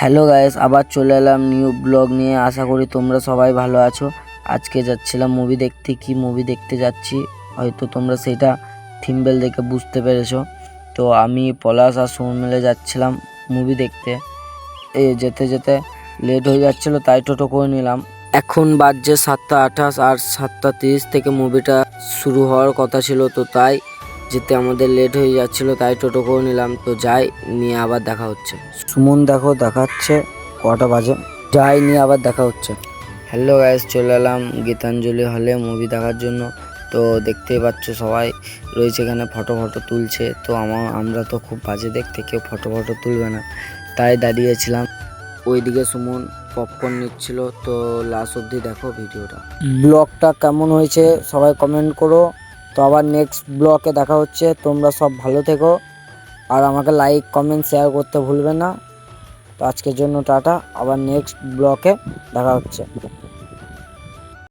Hello guys আবার চলে এলাম নিউ ব্লগ নিয়ে। আশা করি তোমরা সবাই ভালো আছো। আজকে যাচ্ছিলাম মুভি দেখতে। কি মুভি দেখতে যাচ্ছি? হয়তো তোমরা সেটা থিম্বেল দেখে বুঝতে পেরেছ। তো আমি পলাশ আর সুমন মিলে যাচ্ছিলাম মুভি দেখতে। এ, যেতে যেতে লেট হয়ে যাচ্ছিল, তাই টোটো করে নিলাম। এখন বাজছে সাতটা আঠাশ আর সাতটা তিরিশ থেকে মুভিটা শুরু হওয়ার কথা ছিল, তো তাই যেতে আমাদের লেট হয়ে যাচ্ছিল তাই টোটো করে নিলাম। তো যাই নিয়ে আবার দেখা হচ্ছে। সুমন দেখো দেখাচ্ছে কটা বাজে। যাই নিয়ে আবার দেখা হচ্ছে। হ্যালো গাইস চলে এলাম গীতাঞ্জলি হলে মুভি দেখার জন্য। তো দেখতেই পাচ্ছ সবাই রয়েছে এখানে ফটো ফটো তুলছে। তো আমার আমরা তো খুব বাজে দেখতে কেউ ফটো ফটো তুলবে না। তাই দাঁড়িয়েছিলাম। ওইদিকে সুমন পপকর্ন নিচ্ছিল। তো লাস্ট অবধি দেখো ভিডিওটা ব্লগটা কেমন হয়েছে সবাই কমেন্ট করো। তো আবার নেক্সট ব্লগে দেখা হচ্ছে। তোমরা সব ভালো থেকো। আর আমাকে লাইক কমেন্ট শেয়ার করতে ভুলবে না। তো আজকের জন্য টাটা। আবার নেক্সট ব্লকে দেখা হচ্ছে।